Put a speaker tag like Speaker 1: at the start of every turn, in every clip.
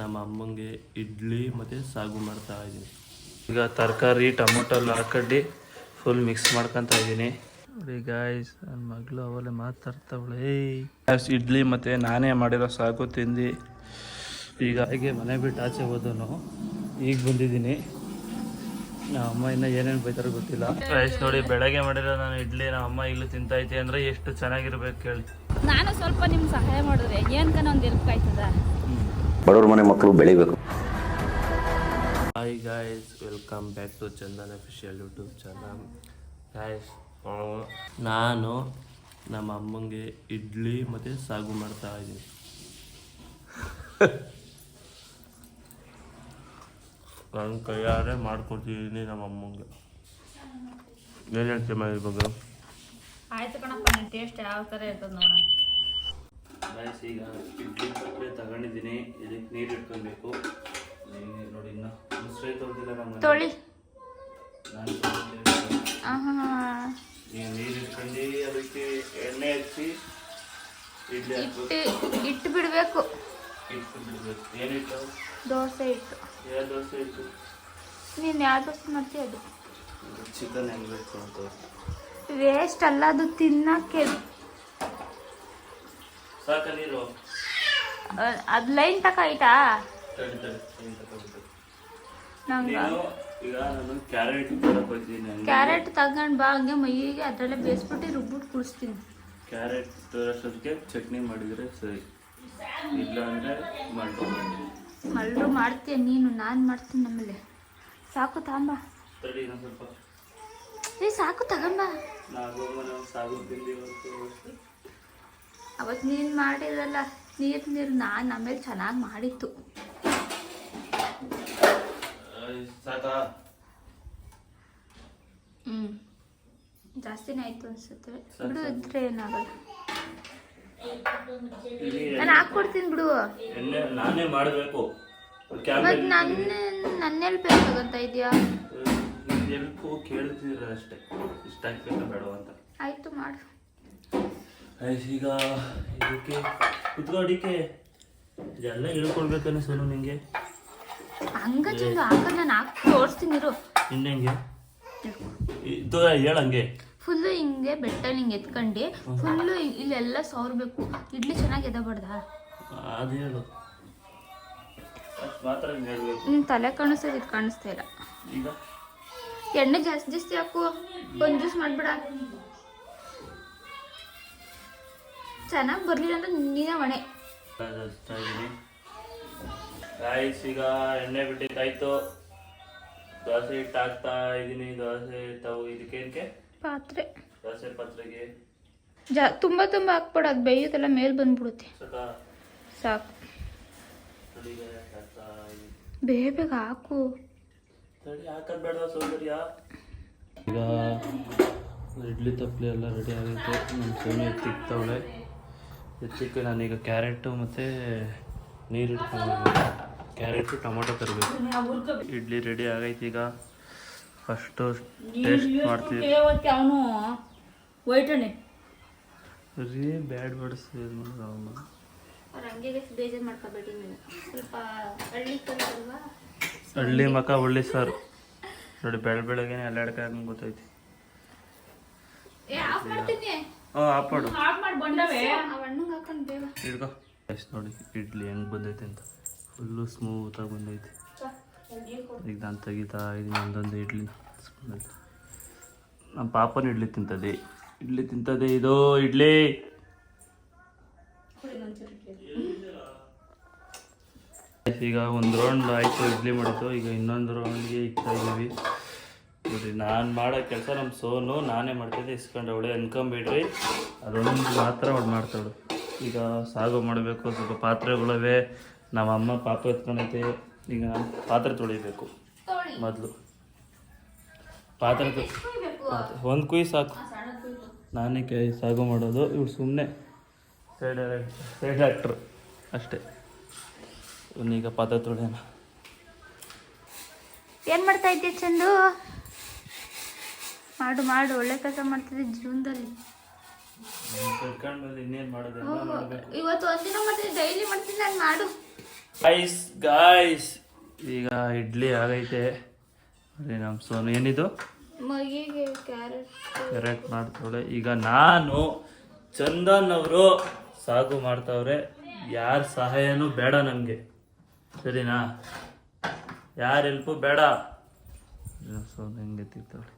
Speaker 1: ನಮ್ಮ ಅಮ್ಮಂಗೆ ಇಡ್ಲಿ ಮತ್ತು ಸಾಗು ಮಾಡ್ತಾ ಇದ್ದೀನಿ. ಈಗ ತರಕಾರಿ ಟೊಮೊಟೊ ಎಲ್ಲ ಹಾಕೊಂಡು ಫುಲ್ ಮಿಕ್ಸ್ ಮಾಡ್ಕೊತಾ ಇದ್ದೀನಿ. ನೋಡಿ ಗಾಯ್ಸ್ ನನ್ನ ಮಗಳು ಅವಲೇ ಮಾತಾಡ್ತಾವಳೆ. ಏಯ್ ಇಡ್ಲಿ ಮತ್ತು ನಾನೇ ಮಾಡಿರೋ ಸಾಗು ತಿಂದು ಈಗ ಹಾಗೆ ಮನೆ ಬಿಟ್ಟು ಆಚೆ ಹೋದನು. ಈಗ ಬಂದಿದ್ದೀನಿ. ನಮ್ಮ ಅಮ್ಮ ಇನ್ನೂ ಏನೇನು ಬೈತಾರೋ ಗೊತ್ತಿಲ್ಲ. ಗೈಸ್ ನೋಡಿ ಬೆಳಗ್ಗೆ ಮಾಡಿರೋ ನಾನು ಇಡ್ಲಿ ನಮ್ಮ ಅಮ್ಮ ಇಲ್ಲೂ ತಿಂತೈತೆ ಅಂದರೆ ಎಷ್ಟು ಚೆನ್ನಾಗಿರ್ಬೇಕು ಕೇಳಿ.
Speaker 2: ನಾನು ಸ್ವಲ್ಪ ನಿಮ್ಗೆ ಸಹಾಯ ಮಾಡಿದ್ರೆ ಏನ್ಕನ ಒಂದು ಹೆಲ್ಪ್ ಆಯ್ತದ?
Speaker 3: ಬಡವ್ರ ಮನೆ ಮಕ್ಕಳು ಬೆಳಿಬೇಕು.
Speaker 1: Hi guys welcome back to Chandan official YouTube channel guys ನಾನು ನಮ್ಮ ಅಮ್ಮಂಗೆ ಇಡ್ಲಿ ಮತ್ತು ಸಾಗು ಮಾಡ್ತಾ ಇದ್ದೀನಿ. ನನ್ನ ಕೈಯಾರೆ ಮಾಡ್ಕೊಡ್ತಿದ್ದೀನಿ ನಮ್ಮ ಅಮ್ಮಂಗೆ. ಏನು ಹೇಳ್ತೀಯ ಬಗ್ಗೆ?
Speaker 2: ಆಯ್ತು ಕಣಪ್ಪ ನಿನ್ನ ಟೇಸ್ಟ್ ಯಾವ ಥರ ಇರ್ತದೆ ನೋಡೋಣ.
Speaker 1: ಗಾಯ್ಸ್ ಈಗ ಇಡ್ಲಿ ತಪ್ಪಲೆ ತಗೊಂಡಿದ್ದೀನಿ. ಇದಕ್ಕೆ ನೀರು ಇಟ್ಕೊಬೇಕು ನೀರು ನೋಡಿ ಇನ್ನು ಮುಸ್ರೆ ತೊಳ್ದಿಲ್ಲ ನಮ್ಮ
Speaker 2: ತೊಳಿ.
Speaker 1: ನಾನು ತೊಳ್ದಿಲ್ಲ.
Speaker 2: ಆಹಾ.
Speaker 1: ಈಗ ನೀರು ಇಟ್ಕೊಂಡು ಅದಕ್ಕೆ ಎಣ್ಣೆ ಹಚ್ಚಿ ಇಡ್ಲಿ ಹಾಕ್ಬೇಕು.
Speaker 2: ಇಟ್ಟು ಇಟ್ಟು ಬಿಡಬೇಕು.
Speaker 1: ಇಟ್ಟು ಬಿಡ್ಬೇಕು. ಏನಿಟ್ಟು
Speaker 2: ದೋಸೆ ಇಟ್ಟು.
Speaker 1: ಯಾವ ದೋಸೆ ಇಟ್ಟು?
Speaker 2: ನೀನು ಯಾವ ದೋಸೆ ಮಾಡ್ತೀಯ ಅದು?
Speaker 1: ಚಿಕನ್ ಹೆಂಗ್ ಬೇಕು ಅಂತ.
Speaker 2: ವೇಸ್ಟ್ ಅಲ್ಲ ಅದು ತಿನ್ನಕ್ಕೆ.
Speaker 1: ಸಾಕ ನೀರು
Speaker 2: ಅದು ಲೈನ್ ತಕ ಆಯ್ತಾ?
Speaker 1: ತಡಿ ತಡಿ ನೀನ್ ನೀನು ಈಗ ನಾನು ಕ್ಯಾರೆಟ್ ತರಕ್ ಹೋಗ್ತೀನಿ ಹಂಗೆ
Speaker 2: ಕ್ಯಾರೆಟ್ ತಗೊಂಡು ಬಾ ಹಂಗೆ ಮೈಗೆ ಅದ್ರಲ್ಲೇ ಬೇಯಿಸ್ಬಿಟ್ಟು ರುಬ್ಬಿಟ್ಟು ಕುಡಿಸ್ತೀನಿ.
Speaker 1: ಕ್ಯಾರೆಟ್ ತೋರಿಸೋದಕ್ಕೆ ಚಟ್ನಿ ಮಾಡಿದ್ರೆ ಸರಿ. ಇಲ್ಲ ಅಂದ್ರೆ ಮಾಡ್ಕೊಂಡು
Speaker 2: ಮಲ್ರು ಮಾಡ್ತೀಯ ನೀನು ನಾನು ಮಾಡ್ತೀನಿ ನಮ್ಮಲ್ಲಿ ಸಾಕು ತಾಂಬ
Speaker 1: ತಡಿ ಇನ್ನೊಂದು ಸ್ವಲ್ಪ.
Speaker 2: ಏ ಸಾಕು ತಗೊಂಬ
Speaker 1: ನಾವು ಸಾಗು ತಿಂದು ಇವತ್ತು
Speaker 2: ಅವತ್ತು ನೀನು ಮಾಡಿದಲ್ಲ ನೀರು ನೀರು ನಾನು ಆಮೇಲೆ ಚೆನ್ನಾಗಿ ಮಾಡಿತ್ತು. ಹ್ಞೂ ಜಾಸ್ತಿನೇ ಆಯಿತು ಅನ್ಸುತ್ತೆ. ಬಿಡು. ಇದ್ರೆ ಏನಾಗಲ್ಲ ನಾನು ಹಾಕ್ಕೊಡ್ತೀನಿ ಬಿಡು.
Speaker 1: ನಾನೇ ಮಾಡಬೇಕು.
Speaker 2: ಮತ್ತು
Speaker 1: ನನ್ನ
Speaker 2: ನನ್ನ ನನ್ನೆಲ್ಲಿ ಬೇಕಾಗಂತ ಇದೆಯಾ?
Speaker 1: ಕೇಳ್ತಿದ್ರ ಅಷ್ಟೇ. ಇಷ್ಟ ಆಗ್ಬೇಕಾ ಅಂತ.
Speaker 2: ಆಯಿತು ಮಾಡು.
Speaker 1: ಈಗ ಇದಕ್ಕೆ ಕುತ್ಕೋಡಿಕೆ ಇದೆಲ್ಲ ಹೇಳ್ಕೊಡ್ಬೇಕನ್ನ ಸೋನು ನಿಂಗೆ.
Speaker 2: ಹಂಗ ಚಂದ ಹಾಕ ನಾನು ಹಾಕಿ ತೋರಿಸ್ತೀನಿ ಇರು.
Speaker 1: ಇನ್ನೆಂಗೆ ಇದು ಹೇಳಂಗೆ
Speaker 2: ಫುಲ್ಲು ಹಿಂಗೆ ಬೆಟ್ಟ ಹಿಂಗೆ ಎತ್ಕೊಂಡು ಫುಲ್ಲು ಇಲ್ಲೆಲ್ಲ ಸೌರ್ಬೇಕು ಇಡ್ಲಿ ಚೆನ್ನಾಗಿ ಎದಬಾರ್ದ?
Speaker 1: ಅದು ಹೇಳು. ಅಷ್ಟು ಮಾತ್ರ ಹೇಳ್ಬೇಕು.
Speaker 2: ನಿನ್ನ ತಲೆ ಕಾಣಿಸ್ತದೆ ಇದು ಕಾಣಿಸ್ತಾ ಇಲ್ಲ.
Speaker 1: ಈಗ?
Speaker 2: ಎಣ್ಣೆ ಜಾಸ್ತಿ ಜಾಸ್ತಿ ಹಾಕು. ಒಂದು ಜ್ಯೂಸ್ ಮಾಡ್ಬಿಡ. ಚೆನ್ನಾಗಿ ಬರಲಿಲ್ಲ ಅಂದ್ರೆ ನೀನೇ ಹೊಣೆ
Speaker 1: ರೈಸ್ ಈಗ ಎಣ್ಣೆ ಬಿಟ್ಟಿದ್ದಾಯ್ತು ದೋಸೆ ಹಿಟ್ಟು ಹಾಕ್ತಾ ಇದ್ದೀನಿ ದೋಸೆ ತಾವು ಇದಕ್ಕೆ
Speaker 2: ಪಾತ್ರೆ.
Speaker 1: ದೋಸೆ ಪಾತ್ರೆಗೆ.
Speaker 2: ಜಾ ತುಂಬ ತುಂಬ ಹಾಕ್ಬೇಡ ಅದು ಬೇಯೋದೆಲ್ಲ ಮೇಲೆ ಬಂದ್ಬಿಡುತ್ತೆ.
Speaker 1: ಸಕ.
Speaker 2: ಬೇಗ ಬೇಗ ಹಾಕು.
Speaker 1: ತಡಿ ಹಾಕಬೇಡ ಬೇಡ ಈಗ ಇಡ್ಲಿ ತಪ್ಪಲಿ ಎಲ್ಲ ರೆಡಿ ಆಗೈತೆ ನಮ್ಮ ಸೋನಿ ಎತ್ತಿಕ್ತವಳೆ ಎತ್ತಿಕ್ಕೆ ನಾನೀಗ ಕ್ಯಾರೆಟು ಮತ್ತು ನೀರು ಇಟ್ಕೊಂಡು ಕ್ಯಾರೆಟು ಟೊಮೊಟೊ ತರಬೇಕು ಇಡ್ಲಿ ರೆಡಿ ಆಗೈತೆ ಈಗ ಫಸ್ಟು ಟೇಸ್ಟ್ ಮಾಡ್ತೀವಿ
Speaker 2: ಅವನು ವೈಟನೆ
Speaker 1: ರೀ ಬ್ಯಾಡ್ ಮಾಡೋದು ಅವನು
Speaker 2: ಬೇಜಾರು ಮಾಡ್ಕೋಬೇಡಿ ಸ್ವಲ್ಪ ಹಳ್ಳಿ
Speaker 1: ಹಳ್ಳಿ ಮಕ ಒಳ್ಳೆ ಸರ್ ನೋಡಿ ಬೆಳ ಬೆಳಗ್ಗೆನೆ ಅಲ್ಲಾಡ್ಕ ಗೊತ್ತೈತಿ
Speaker 2: ಏ ಆಫ್ ಮಾಡ್ತೀನಿ
Speaker 1: ಹಾಂ ಆಪಾಡು
Speaker 2: ಆಫ್ ಮಾಡಿ
Speaker 1: ಹಿಡ್ಕೊ ಎಷ್ಟು ನೋಡಿ ಇಡ್ಲಿ ಹೆಂಗೆ ಬಂದೈತೆ ಅಂತ. ಫುಲ್ಲು ಸ್ಮೂತಾಗಿ ಬಂದೈತೆ. ಈಗ ನಾನು ತೆಗಿತಾ ಇದೀನಿ ಒಂದೊಂದು ಇಡ್ಲಿ. ನಮ್ಮ ಪಾಪನ ಇಡ್ಲಿ ತಿಂತದೆ. ಇಡ್ಲಿ ತಿಂತದೆ. ಇದು ಇಡ್ಲಿ. ಈಗ ಒಂದು ರೌಂಡ್ ಆಯಿತು ಇಡ್ಲಿ ಮಾಡಿತು ಈಗ ಇನ್ನೊಂದು ರೌಂಡ್ಗೆ ಇಕ್ತಾ ಇದ್ದೀವಿ ನೋಡ್ರಿ ನಾನು ಮಾಡೋ ಕೆಲಸ ನಮ್ಮ ಸೋನು ನಾನೇ ಮಾಡ್ತಿದ್ದೆ. ಇಸ್ಕೊಂಡವಳೆ ಅನ್ಕೊಂಬಿಡ್ರಿ. ಅದೊಂದು ಮಾತ್ರ ಅವಳು ಮಾಡ್ತಾಳು. ಈಗ ಸಾಗು ಮಾಡಬೇಕು ಸ್ವಲ್ಪ ಪಾತ್ರೆಗಳವೆ ನಮ್ಮ ಅಮ್ಮ ಪಾಪ ಎತ್ಕೊಂಡೈತೆ. ಈಗ ಪಾತ್ರೆ ತೊಳಿಬೇಕು. ಮೊದಲು. ಪಾತ್ರೆ ಒಂದು ಕುಯ್ ಸಾಕು. ನಾನೇ ಕೈ ಸಾಗು ಮಾಡೋದು. ಇವ್ರು ಸುಮ್ಮನೆ ಸೈಡ್ ಸೈಡ್ ಆ್ಯಕ್ಟ್ರು ಅಷ್ಟೇ. ಇವನೀಗ ಪಾತ್ರೆ ತೊಳೆಯೋಣ.
Speaker 2: ಏನು ಮಾಡ್ತಾ ಇದ್ದೀಯ ಚಂದು? ಮಾಡು ಮಾಡು. ಒಳ್ಳೆ ಕೆಲಸ ಮಾಡ್ತಿದ್ದೆ ಜೀವನದಲ್ಲಿ.
Speaker 1: ಇನ್ನೇನು ಮಾಡೋದು ಎಲ್ಲ ಮಾಡಬೇಕು
Speaker 2: ಇವತ್ತು ಒಂದಿನ ಮಾಡ್ತೀನಿ ಡೈಲಿ ಮಾಡ್ತೀನಿ ನಾನು ಮಾಡು.
Speaker 1: ಗಾಯ್ಸ್ ಗಾಯ್ಸ್ ಈಗ ಇಡ್ಲಿ ಆಗೈತೆ. ಅದೇ ನಮ್ಮ ಸೋನು. ಏನಿದು?
Speaker 2: ಮಗಿಗೆ ಕ್ಯಾರೆಟ್.
Speaker 1: ಮಾಡ್ತಾವಳೆ. ಈಗ ನಾನು ಚಂದನ್ ಅವರು ಸಾಗು ಮಾಡ್ತಾವ್ರೆ. ಯಾರ ಸಹಾಯನೂ ಬೇಡ ನನಗೆ ಸರಿನಾ? ಯಾರ ಹೆಲ್ಪು ಬೇಡ. ಸೋನು ಹೆಂಗೆ ತಿಂತಾವಳೆ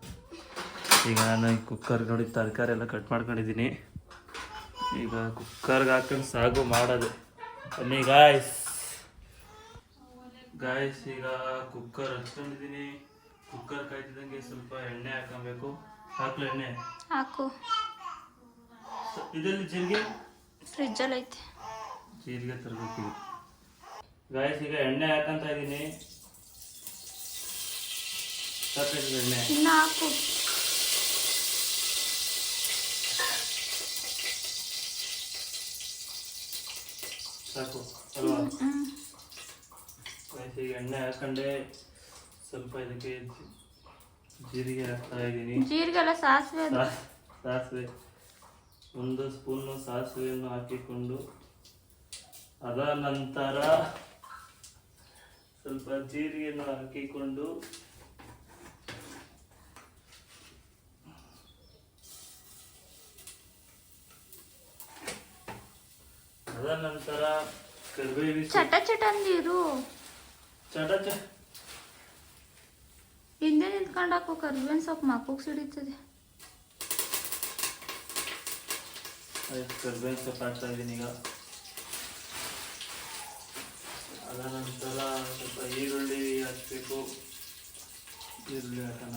Speaker 1: ಈಗ ನಾನು ಕುಕ್ಕರ್ ನೋಡಿ ತರಕಾರಿ ಎಲ್ಲ ಕಟ್ ಮಾಡ್ಕೊಂಡಿದ್ದೀನಿ. ಈಗ ಕುಕ್ಕರ್ಗೆ ಹಾಕೊಂಡು ಸಾಗು ಮಾಡೋದು. ಬನ್ನಿ ಗಾಯ್ಸ್ ಗಾಯ್ಸ್ ಈಗ ಕುಕ್ಕರ್ ಹಚ್ಕೊಂಡಿದ್ದೀನಿ. ಕುಕ್ಕರ್ ಕಾಯ್ತಿದ್ದಂಗೆ ಸ್ವಲ್ಪ ಎಣ್ಣೆ ಹಾಕೊಬೇಕು ಹಾಕ್ಲು ಎಣ್ಣೆ?
Speaker 2: ಹಾಕು.
Speaker 1: ಇದರಲ್ಲಿ ಜೀರಿಗೆ?
Speaker 2: ಫ್ರಿಜ್ಜಲ್ಲಿ ಐತೆ.
Speaker 1: ಜೀರಿಗೆ ತರಬೇಕು ಗಾಯ್ಸ್ ಈಗ ಎಣ್ಣೆ ಹಾಕಂತ ಇದ್ದೀನಿ ಸಾಕಾಯ್ತದ ಎಣ್ಣೆ.
Speaker 2: ಇನ್ನು ಹಾಕು.
Speaker 1: ಸಾಕು. ಅಲ್ವಾ. ಈಗ ಎಣ್ಣೆ ಹಾಕೊಂಡೆ ಸ್ವಲ್ಪ ಇದಕ್ಕೆ ಜೀರಿಗೆ ಹಾಕ್ತಾ ಇದ್ದೀನಿ.
Speaker 2: ಜೀರಿಗೆ ಎಲ್ಲ ಸಾಸಿವೆ
Speaker 1: ಸಾಸಿವೆ. ಒಂದು ಸ್ಪೂನು ಸಾಸಿವೆಯನ್ನು ಹಾಕಿಕೊಂಡು ಅದ ನಂತರ ಸ್ವಲ್ಪ ಜೀರಿಗೆಯನ್ನು ಹಾಕಿಕೊಂಡು ಅದ ನಂತರ ಕರಿಬೇವಿ
Speaker 2: ಚಟ ಚಟ ಅಂದಿರು
Speaker 1: ಚಟ ಚ
Speaker 2: ಹಿಂದೆ ನಿಂತ್ಕೊಂಡು ಹಾಕೋ ಕರ್ಬೇವಿನ ಸೊಪ್ಪು ಮಕ್ಕಕ್ಕೆ ಸಿಡಿತದೆ.
Speaker 1: ಕರ್ಬೇವಿನ ಸೊಪ್ಪು ಹಾಕ್ತಾ ಇದ್ದೀನಿ ಈಗ. ಅದ ನಂತರ ಸ್ವಲ್ಪ ಈರುಳ್ಳಿ ಹಾಕಬೇಕು. ಈರುಳ್ಳಿ ಹಾಕೋಣ.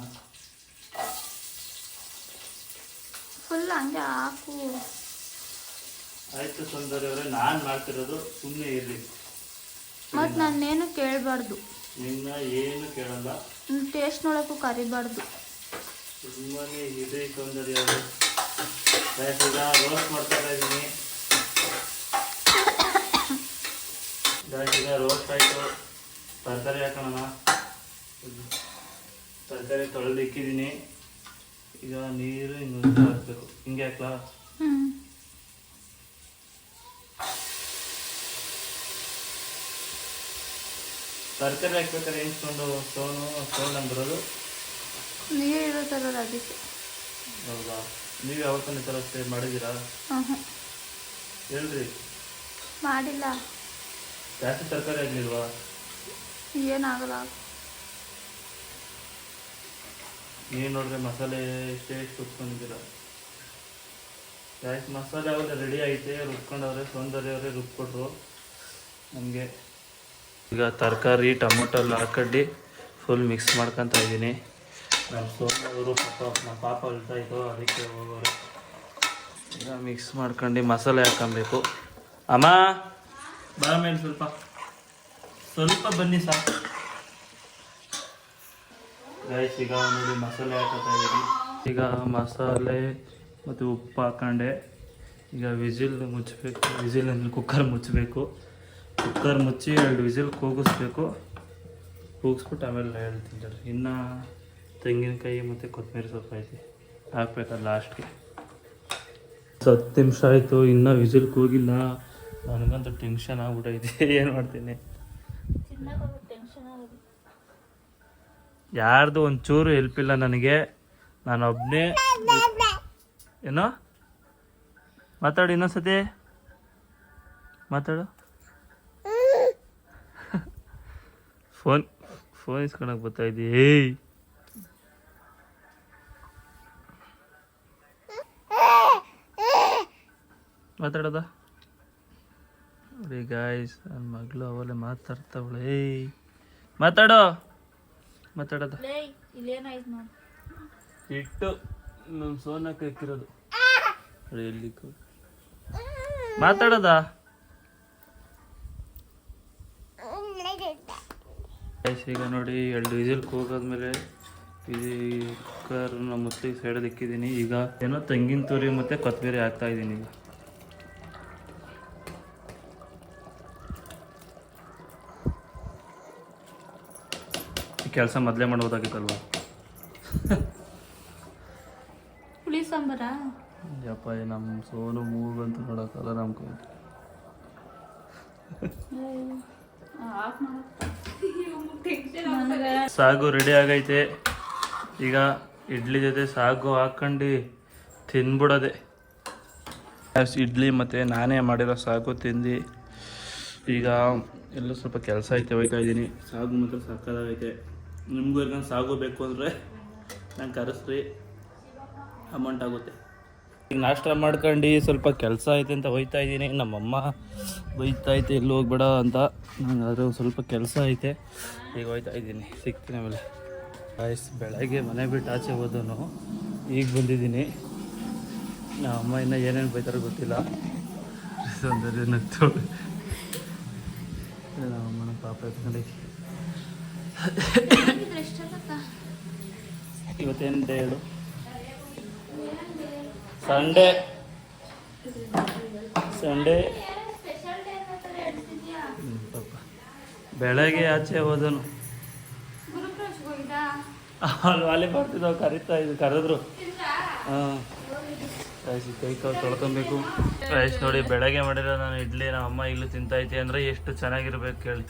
Speaker 2: ಫುಲ್ ಹಂಗೆ ಹಾಕು.
Speaker 1: ಆಯ್ತು ಸುಂದರಿ ಅವರೇ ನಾನು ಮಾಡ್ತಿರೋದು ಸುಮ್ಮನೆ ಇರ್ರಿ
Speaker 2: ಮತ್ ನಾನೇನು ಕೇಳಬಾರ್ದು.
Speaker 1: ನಿನ್ನ ಏನು ಕೇಳಲ್ಲ.
Speaker 2: ಟೇಸ್ಟ್ ನೋಡಕ್ಕೂ ಕರಿಬಾರ್ದು.
Speaker 1: ಸುಮ್ಮನೆ ಇದೆ ಸೌಂದರ್ಯ ಅವರು. ಈಗ ರೋಸ್ಟ್ ಮಾಡ್ತಾ ಇದ್ದೀನಿ. ಜಾಸ್ತಿ ರೋಸ್ಟ್ ಆಯಿತು. ತರಕಾರಿ ಹಾಕೋಣ ತರಕಾರಿ ತೊಳೆದು ಇಕ್ಕಿದ್ದೀನಿ ಈಗ ನೀರು ಹಿಂಗೆ ಹಾಕ್ಬೇಕು. ಹಿಂಗೆ ಹಾಕ್ಲಾ
Speaker 2: ಹ್ಞೂ
Speaker 1: ತರಕಾರಿ ಹಾಕ್ಬೇಕಾದ್ರೆ ಏನು ಸ್ಕೊಂಡು ಸ್ಟೋನು ಸ್ಟೋನ್ ಅಂದಿರೋದು
Speaker 2: ಇರೋ ಇರುತ್ತಲ್ಲ ಅದಕ್ಕೆ.
Speaker 1: ಹೌದಾ? ನೀವು ಯಾವತ್ತೂ ಈ ಥರ ಸ್ಟೇ ಮಾಡಿದ್ದೀರಾ ಹೇಳ್ರಿ.
Speaker 2: ಮಾಡಿಲ್ಲ.
Speaker 1: ಜಾಸ್ತಿ ತರಕಾರಿ ಆಗಲಿಲ್ವಾ?
Speaker 2: ಏನಾಗಲ್ಲ
Speaker 1: ನೀವು ನೋಡಿದ್ರೆ ಮಸಾಲೆ ಇಷ್ಟೇ ರುಬ್ಕೊಂಡಿದ್ದೀರ ಜಾಸ್ತಿ ಮಸಾಲೆ ಅವಾಗ ರೆಡಿ ಐತೆ ರುಬ್ಕೊಂಡವ್ರೆ ಸೌಂದರ್ಯ ಅವರೇ ರುಬ್ಕೊಟ್ರು. ನಮಗೆ ಈಗ ತರಕಾರಿ ಟೊಮೊಟೊ ಎಲ್ಲ ಹಾಕೊಂಡು ಫುಲ್ ಮಿಕ್ಸ್ ಮಾಡ್ಕೊತಾ ಇದ್ದೀನಿ. ನಮ್ಮ ಸೋಮವರು ಪಾಪ ನಮ್ಮ ಪಾಪ ಅಳ್ತಾ ಇದ್ದೋ ಅದಕ್ಕೆ ಹೋಗೋರು. ಈಗ ಮಿಕ್ಸ್ ಮಾಡ್ಕೊಂಡು ಮಸಾಲೆ ಹಾಕೊಬೇಕು ಅಮ್ಮ? ಬಾ ಮೇಲೆ ಸ್ವಲ್ಪ. ಸ್ವಲ್ಪ ಬನ್ನಿ ಸಾಕು ಗೈಸ್ ಈಗ ನೋಡಿ ಮಸಾಲೆ ಹಾಕೋತಾ ಇದ್ದೀನಿ. ಈಗ ಮಸಾಲೆ ಮತ್ತು ಉಪ್ಪು ಹಾಕೊಂಡೆ. ಈಗ ವಿಜಿಲ್ ಮುಚ್ಚಬೇಕು ವಿಸಿಲಲ್ಲಿ ಕುಕ್ಕರ್ ಮುಚ್ಚಬೇಕು ಕುಕ್ಕರ್ ಮುಚ್ಚಿ ಎರಡು ವಿಸಿಲ್ ಕೂಗಿಸ್ಬೇಕು. ಕೂಗಿಸ್ಬಿಟ್ಟು ಆಮೇಲೆ ಹೇಳ್ತೀನಿ ಸರ್. ಇನ್ನು ತೆಂಗಿನಕಾಯಿ ಮತ್ತು ಕೊತ್ತಂಬರಿ ಸೊಪ್ಪು ಐತಿ. ಹಾಕ್ಬೇಕಲ್ಲ ಲಾಸ್ಟ್ಗೆ. ಹತ್ತು ನಿಮಿಷ ಆಯಿತು, ಇನ್ನೂ ವಿಸಿಲ್ ಕೂಗಿಲ್ಲ. ನನಗಂತೂ ಟೆನ್ಷನ್ ಆಗ್ಬಿಟ್ಟೈತೆ ಏನು ಮಾಡ್ತೀನಿ? ಯಾರ್ದು ಒಂಚೂರು ಹೆಲ್ಪ್ ಇಲ್ಲ ನನಗೆ. ನಾನು ಒಬ್ಬನೇ ಏನೋ? ಮಾತಾಡು ಇನ್ನೊಂದ್ಸತಿ. ಮಾತಾಡು. ಫೋನ್ ಫೋನ್ ಇಸ್ಕೊಳಕ್ ಬರ್ತಾ ಇದ್ದೀ. ಏಯ್. ಮಾತಾಡೋದ? ರೀ ಗಾಯ್ಸ್ ನನ್ನ ಮಗಳು ಅವಲೇ ಮಾತಾಡ್ತಾವಳೆ. ಏಯ್. ಮಾತಾಡೋ. ಮಾತಾಡೋದ? ಇಟ್ಟು ನಮ್ಮ ಸೋನಕ್ಕೆ ಹಾಕಿರೋದು ಮಾತಾಡೋದ? ಗೈಸ್, ಈಗ ನೋಡಿ ಎರಡು ಡೀಸೆಲ್ ಕೂಗಾದ್ಮೇಲೆ ಇದು ನಮ್ಮ ಮುತ್ತಿಗೆ ಸೈಡಲ್ಲಿ ಇಕ್ಕಿದ್ದೀನಿ. ಈಗ ಏನೋ ತೆಂಗಿನ ತುರಿ ಮತ್ತು ಕೊತ್ತಂಬರಿ ಹಾಕ್ತಾ ಇದ್ದೀನಿ. ಈಗ ಕೆಲಸ ಮೊದಲೇ ಮಾಡ್ಬೋದಾಗಿತ್ತಲ್ವ?
Speaker 2: ಹುಳಿ ಸಾಂಬಾರಾ?
Speaker 1: ಯಪ್ಪ ನಮ್ಮ ಸೋನು ಮೂಗಂತೂ ನೋಡೋಕ್ಕಲ್ಲ ನಮ್ಮ ಕೈ ಸಾಗು ರೆಡಿ ಆಗೈತೆ. ಈಗ ಇಡ್ಲಿ ಜೊತೆ ಸಾಗು ಹಾಕೊಂಡು ತಿನ್ಬಿಡೋದೆ. ಇಡ್ಲಿ ಮತ್ತು ನಾನೇ ಮಾಡಿರೋ ಸಾಗು ತಿಂದು. ಈಗ ಎಲ್ಲ ಸ್ವಲ್ಪ ಕೆಲಸ ಐತೆ ಹೋಗ್ತಾ ಇದ್ದೀನಿ. ಸಾಗು ಮಾತ್ರ ಸಾಕಾಗೈತೆ. ನಿಮಗೂ ಸಾಗು ಬೇಕು ಅಂದರೆ ನಂಗೆ ಕರೆಸ್ರಿ. ಅಮೌಂಟ್ ಆಗುತ್ತೆ. ಈಗ ನಾಷ್ಟ ಮಾಡ್ಕೊಂಡು ಸ್ವಲ್ಪ ಕೆಲಸ ಐತೆ ಅಂತ ಹೋಯ್ತಾ ಇದ್ದೀನಿ. ನಮ್ಮಮ್ಮ ಬೈತಾ ಐತೆ ಎಲ್ಲಿ ಹೋಗ್ಬೇಡ ಅಂತ. ನಂಗೆ ಅದ್ರ ಸ್ವಲ್ಪ ಕೆಲಸ ಐತೆ. ಈಗ ಹೋಯ್ತಾ ಇದ್ದೀನಿ ಸಿಗ್ತೀನಿ ಆಮೇಲೆ. ಆಯ್ಸ್ ಬೆಳಗ್ಗೆ ಮನೆ ಬಿಟ್ಟು ಆಚೆ ಹೋದನು. ಈಗ ಬಂದಿದ್ದೀನಿ. ನಮ್ಮ ಅಮ್ಮ ಇನ್ನೂ ಏನೇನು ಬೈತಾರೋ ಗೊತ್ತಿಲ್ಲ. ಸೌಂದರ್ಯ ನಗ್ತು ನಮ್ಮ ಅಮ್ಮನ ಪಾಪ ಎತ್ಕೊಂಡೈತಿ ಇವತ್ತೇನು ಹೇಳು ಸಂಡೇ ಸಂಡೇ ಬೆಳಗ್ಗೆ ಆಚೆ ಹೋದನು. ಅಲ್ಲಿ ವಾಲಿ ಬರ್ತಿದ್ದಾವೆ ಕರಿತಾ ಇದ್ದು ಕರೆದ್ರು. ಹಾಂ. ರೈಸ್ ಕೈ ಕಾಲು ತೊಳ್ಕೊಬೇಕು. ರೈಸ್ ನೋಡಿ ಬೆಳಗ್ಗೆ ಮಾಡಿರೋ ನಾನು ಇಡ್ಲಿ ನಮ್ಮ ಅಮ್ಮ ಇಲ್ಲೂ ತಿಂತೈತೆ ಅಂದರೆ ಎಷ್ಟು ಚೆನ್ನಾಗಿರ್ಬೇಕು ಕೇಳಿ.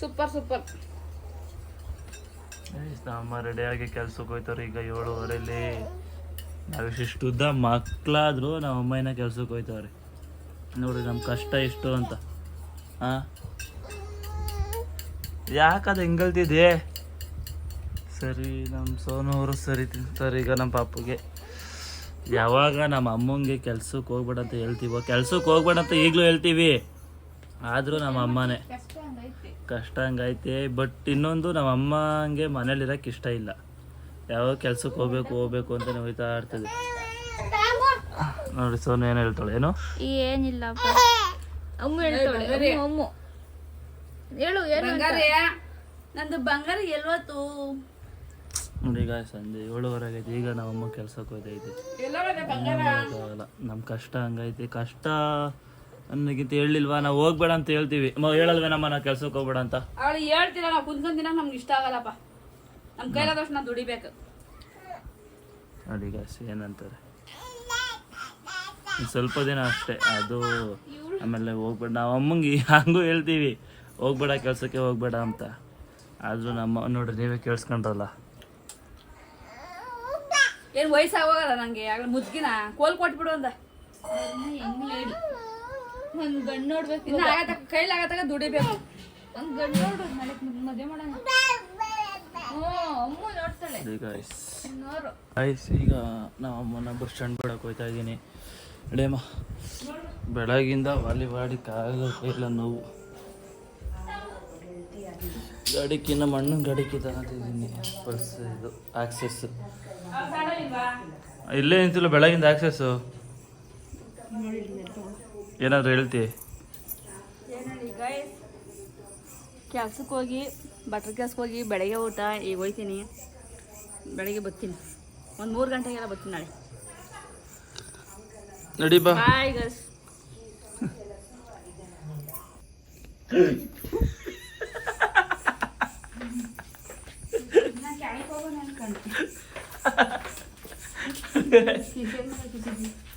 Speaker 2: ಸೂಪರ್ ಸೂಪರ್
Speaker 1: ನಮ್ಮ ರೆಡಿಯಾಗಿ ಕೆಲ್ಸಕ್ಕೆ ಹೋಯ್ತಾರೆ ಈಗ ಏಳುವರೆಲಿ. ನಾವಿಷ್ಟು ಉದ್ದ ಮಕ್ಕಳಾದರೂ ನಮ್ಮ ಅಮ್ಮನ ಕೆಲ್ಸಕ್ಕೆ ಹೋಯ್ತವ್ರಿ. ನೋಡಿ ನಮ್ಮ ಕಷ್ಟ ಇಷ್ಟು ಅಂತ. ಹಾಂ ಯಾಕದು ಹೆಂಗಲ್ತಿದೆ ಸರಿ ನಮ್ಮ ಸೋನವರು ಸರಿ ತಿಂತಾರೆ ಈಗ ನಮ್ಮ ಪಾಪಗೆ. ಯಾವಾಗ ನಮ್ಮ ಅಮ್ಮಂಗೆ ಕೆಲ್ಸಕ್ಕೆ ಹೋಗ್ಬೇಡ ಅಂತ ಹೇಳ್ತೀವೋ? ಕೆಲ್ಸಕ್ಕೆ ಹೋಗ್ಬೇಡ ಅಂತ ಈಗಲೂ ಹೇಳ್ತೀವಿ. ಆದರೂ ನಮ್ಮ ಅಮ್ಮನೇ. ಕಷ್ಟ ಹಂಗೈತೆ ಬಟ್ ಇನ್ನೊಂದು ನಮ್ಮ ಮನೇಲಿ ಇರಕ್ ಇಷ್ಟ ಇಲ್ಲ. ಯಾವಾಗ ಕೆಲ್ಸಕ್ಕೆ ಹೋಗ್ಬೇಕು ಹೋಗ್ಬೇಕು ಅಂತ ಹೋಯ್ತಾ ಇರ್ತದೆ ನೋಡಿ ಸೋನು ಏನು ಹೇಳ್ತಾಳೆ ಏನು?
Speaker 2: ಏನಿಲ್ಲ ಅಮ್ಮ ಹೇಳ್ತಾಳೆ ಅಮ್ಮ, ಅಮ್ಮ. ಹೇಳು?
Speaker 4: ನಂದು ಬಂಗಾರ ಎಲ್ವತ್ತು
Speaker 1: ನೋಡಿ ಈಗ ಸಂಜೆ ಏಳುವರೆ ಆಗೈತೆ ಈಗ ನಮ್ಮ ಅಮ್ಮ ಕೆಲ್ಸಕ್ಕೆ ಹೋಯ್ತೈತೆ ನಮ್ಮ ಕಷ್ಟ ಹಂಗೈತೆ. ಕಷ್ಟ ಅನ್ನೋಕ್ಕಿಂತ ಹೇಳಿಲ್ವಾ? ನಾವು ಹೋಗ್ಬೇಡ ಅಂತ ಹೇಳ್ತೀವಿ. ಹೇಳಲ್ವೇ ನಮ್ಮ ನಾವು ಕೆಲ್ಸಕ್ಕೆ ಹೋಗ್ಬೇಡ ಅಂತ?
Speaker 4: ಅವಳು ಹೇಳ್ತೀರ ನಾವು ಕುಂತ್ಕೊಂಡ್ ದಿನ ನಮ್ಗೆ ಇಷ್ಟ ಆಗಲ್ಲಪ್ಪ. ನಮ್ಮ ಕೈಲಾದಷ್ಟು ನಾವು ದುಡಿಬೇಕು.
Speaker 1: ನೋಡಿ ಏನಂತಾರೆ? ಸ್ವಲ್ಪ ದಿನ ಅಷ್ಟೇ. ಅದು ಆಮೇಲೆ ಹೋಗ್ಬೇಡ. ನಾವು ಅಮ್ಮಂಗೆ ಹಂಗೂ ಹೇಳ್ತೀವಿ. ಹೋಗ್ಬೇಡ ಕೆಲಸಕ್ಕೆ ಹೋಗ್ಬೇಡ ಅಂತ. ಆದರೂ ನಮ್ಮ ನೋಡ್ರಿ ನೀವೇ ಕೇಳಿಸ್ಕೊಂಡ್ರಲ್ಲ.
Speaker 4: ಏನು ವಯಸ್ಸಾಗೋಗಲ್ಲ ನಂಗೆ. ಆಗ ಮುದ್ಗಿನ ಕೋಲ್ ಕೊಟ್ಬಿಡು ಅಂದ.
Speaker 2: ಒಂದ್ ಗಂಡ್ ನೋಡ್ಬೇಕು
Speaker 4: ಇನ್ನ ಆಗತ್ತಾಗ ಕೈಲಾಗತ್ತಾಗ ದುಡಿಬೇಕು.
Speaker 2: ಒಂದ್ ಗಂಡ್ ನೋಡು ನಾಳೆ ಮದ್ವೆ ಮಾಡೋಣ. ಹ್ಞೂ ಅಮ್ಮ ನೋಡ್ತಾಳೆ. ನೋಡು.
Speaker 1: ಐಸ್ ಈಗ ನಾವು ಅಮ್ಮನ ಬಸ್ ಸ್ಟ್ಯಾಂಡ್ ಬಿಡಕ್ಕೆ ಹೋಗ್ತಾ ಇದ್ದೀನಿ. ಅಡೇಮ್ಮ ಬೆಳಗಿಂದ ವಾಲಿ ಬಾಡಿ ಕಾಲ ಕೈಲ ನೋವು. ಗಡಿಕಿನ ಮಣ್ಣು ಗಾಡಿಗೆ ತಗೊಂತಿದ್ದೀನಿ ಬಸ್ ಇದು ಆಕ್ಸೆಸ್ ಇಲ್ಲೇ ನಿಂತಿಲ್ಲ ಬೆಳಗಿಂದ ಆಕ್ಸೆಸ್ಸು ಏನಾದ್ರು ಹೇಳ್ತಿ
Speaker 4: ಕೆಲ್ಸಕ್ಕೆ ಹೋಗಿ ಬಟ್ರ್ ಕೆಲ್ಸಕ್ಕೆ ಹೋಗಿ ಬೆಳಗ್ಗೆ ಊಟ ಈಗ ಹೋಯ್ತೀನಿ. ಬೆಳಗ್ಗೆ ಬರ್ತೀನಿ. ಒಂದು ಮೂರು ಗಂಟೆಗೆಲ್ಲ ಬರ್ತೀನಿ ನಾಳೆ.
Speaker 1: ನಡಿ ಬಾ.
Speaker 4: ಬಾಯ್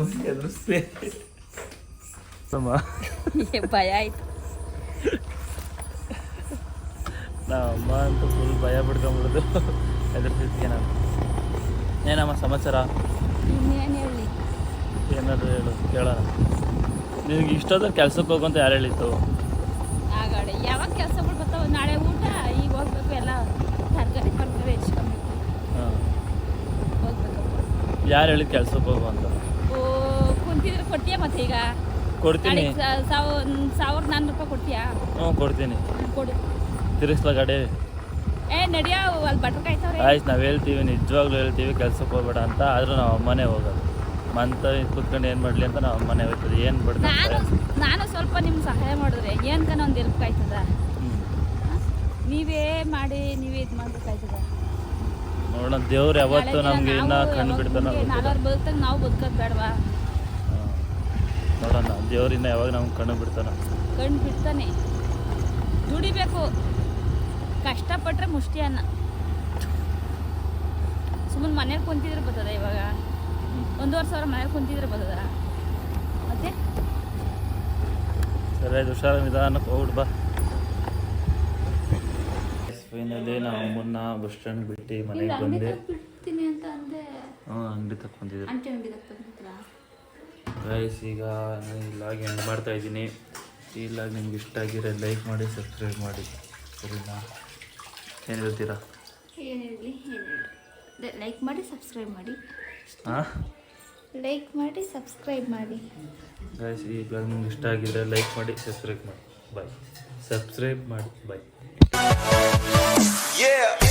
Speaker 4: ಗಸ್
Speaker 1: ಎದುರಿಸ್ತೆ
Speaker 4: ಭಯ ಆಯ್ತು
Speaker 1: ನಮ್ಮ ಅಮ್ಮ ಅಂತೂ ಫುಲ್ ಭಯ ಪಡ್ಕೊಂಬಿಡೋದು ಎದುರ್ತಿದ್ಕೆ ನಾನು ಏನಮ್ಮ ಸಮಾಚಾರ
Speaker 4: ಇನ್ನೇನು ಹೇಳಿ
Speaker 1: ಏನಾದ್ರು ಹೇಳು ಕೇಳೋಣ ನಿನಗೆ ಇಷ್ಟೊತ್ತಲ್ಲಿ ಕೆಲ್ಸಕ್ಕೆ ಹೋಗು ಅಂತ ಯಾರು ಹೇಳಿತ್ತು
Speaker 4: ಆಗಾಡೆ ಯಾವಾಗ ಕೆಲಸಗಳು ಬರ್ತಾವ ನಾಳೆ ಊಟ ಈಗ ಹೋಗ್ಬೇಕು ಎಲ್ಲ ತರಕಾರಿ ತರಕಾರಿ ಹೆಚ್ಕೊಬೇಕು
Speaker 1: ಹಾಂ ಯಾರು ಹೇಳಿದ ಕೆಲ್ಸಕ್ಕೆ ಹೋಗು ಅಂತ
Speaker 4: ಕುಂತಿದ್ರೆ ಕೊಡ್ತೀಯ ಮತ್ತೆ ಈಗ?
Speaker 1: ಕೊಡ್ತೀನಿ.
Speaker 4: ನಾಳೆ ಸಾ- ಸಾವ್ ಸಾವಿರದ ನಾನ್ನೂರು ರೂಪಾಯಿ ಕೊಡ್ತೀಯಾ?
Speaker 1: ಹ್ಞೂ ಕೊಡ್ತೀನಿ.
Speaker 4: ಕೊಡು.
Speaker 1: ತಿರ್ಗಿಸ್ಲ ಗಾಡಿ?
Speaker 4: ಏ ನಡಿಯೋ ಅಲ್ಲಿ ಬಟ್ರ್ ಕಾಯ್ತವ್ರೆ?
Speaker 1: ಆಯ್ತು ನಾವು ಹೇಳ್ತೀವಿ ನಿಜವಾಗ್ಲೂ ಹೇಳ್ತೀವಿ ಕೆಲ್ಸಕ್ಕೆ ಹೋಗ್ಬೇಡ ಅಂತ. ಆದರೂ ನಾವು ಅಮ್ಮನೇ ಹೋಗೋದು. ಮಂತ ಕುತ್ಕೊಂಡು ಏನು ಮಾಡಲಿ ಅಂತ ನಾವು ಅಮ್ಮನೇ ಹೋಗ್ತದೆ ಏನು
Speaker 4: ನಾನು
Speaker 1: ಬಿಡ್ತಾರೆ
Speaker 4: ನಾನು ಸ್ವಲ್ಪ ನಿಮ್ಗೆ ಸಹಾಯ ಮಾಡಿದ್ರೆ ಏನ್ಕನ ಒಂದು ಇರ್ಬೇಕಾಯ್ತದ ನೀವೇ ಮಾಡಿ ನೀವೇ ಇದು ಮಾಡ್ಬೇಕಾಯ್ತದ
Speaker 1: ನೋಡೋಣ ದೇವ್ರು ಯಾವತ್ತು ನಮ್ಗೆ ಇನ್ನ ಕಣ್ಣು ಬಿಡ್ತಾನ
Speaker 4: ನಾಲ್ವರು ನಾವು ಬದುಕೋದು ಬೇಡವಾ?
Speaker 1: ನೋಡೋಣ ದೇವ್ರು ಇನ್ನ ಯಾವಾಗ ನಮ್ಗೆ ಕಣ್ಣು ಬಿಡ್ತಾನ.
Speaker 4: ಕಣ್ಣು ಬಿಡ್ತಾನೆ. ದುಡಿಬೇಕು. ಕಷ್ಟಪಟ್ರೆ ಮುಷ್ಟಿ ಅನ್ನ. ಸುಮ್ಮನೆ ಮನೇಲಿ ಕುಂತಿದ್ರೆ ಬರ್ತದ ಇವಾಗ. ಒಂದೂವರೆ ಸಾವಿರ ಮನೇಲಿ ಕುಂತಿದ್ರೆ ಬರ್ತದ? ಮತ್ತೆ?
Speaker 1: ಸರಿ ಅದು ಹುಷಾರ ನಿಧಾನಕ್ಕೆ ಹೋಗ್ಬಿಡು ಬಾ. ಫೈನಲಿ ನಾವು ಅಮ್ಮನ್ನ ಬಸ್ ಸ್ಟ್ಯಾಂಡ್ ಬಿಟ್ಟು ಮನೆಗೆ ಬಂದೆ. ಹ್ಞೂ ಅಂಗಡಿ
Speaker 2: ತಕ್ಕೊಂಡಿದ್ದೆ
Speaker 1: ಗೈಸ್ ಈಗ ಈ ಲಾಗ್ ಎಂಡ್ ಮಾಡ್ತಾ ಇದ್ದೀನಿ. ಈ ಲಾಗ್ ನಿಮ್ಗೆ ಇಷ್ಟ ಆಗಿರೋ ಲೈಕ್ ಮಾಡಿ ಸಬ್ಸ್ಕ್ರೈಬ್ ಮಾಡಿ. ಸರಿನಾ? ಏನು ಹೇಳ್ತೀರಾ?
Speaker 2: ಏನು ಹೇಳಿ ಏನು ಹೇಳಿ ಲೈಕ್ ಮಾಡಿ ಸಬ್ಸ್ಕ್ರೈಬ್ ಮಾಡಿ.
Speaker 1: ಹಾಂ
Speaker 2: ಲೈಕ್ ಮಾಡಿ ಸಬ್ಸ್ಕ್ರೈಬ್ ಮಾಡಿ.
Speaker 1: ಗೈಸ್ ಈ ಲಾಗ್ ನಿಮ್ಗೆ ಇಷ್ಟ ಆಗಿದ್ರೆ ಲೈಕ್ ಮಾಡಿ ಸಬ್ಸ್ಕ್ರೈಬ್ ಮಾಡಿ. ಬಾಯ್ ಸಬ್ಸ್ಕ್ರೈಬ್ ಮಾಡಿ. ಬಾಯ್
Speaker 5: Yeah.